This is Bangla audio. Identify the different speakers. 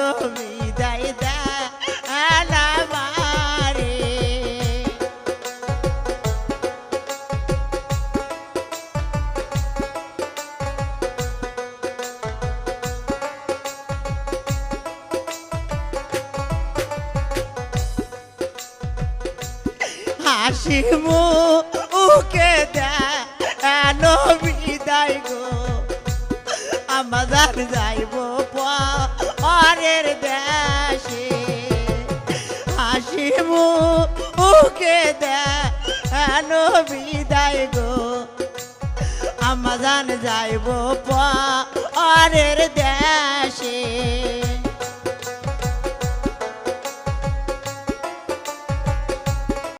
Speaker 1: কবি দায়দা আলামারে। হাসি মুখে দেয় বিদায় গো আমাদের যাইব পা হাসিমু উকে দেন বিদায় গো। আমাজান যাইব পরের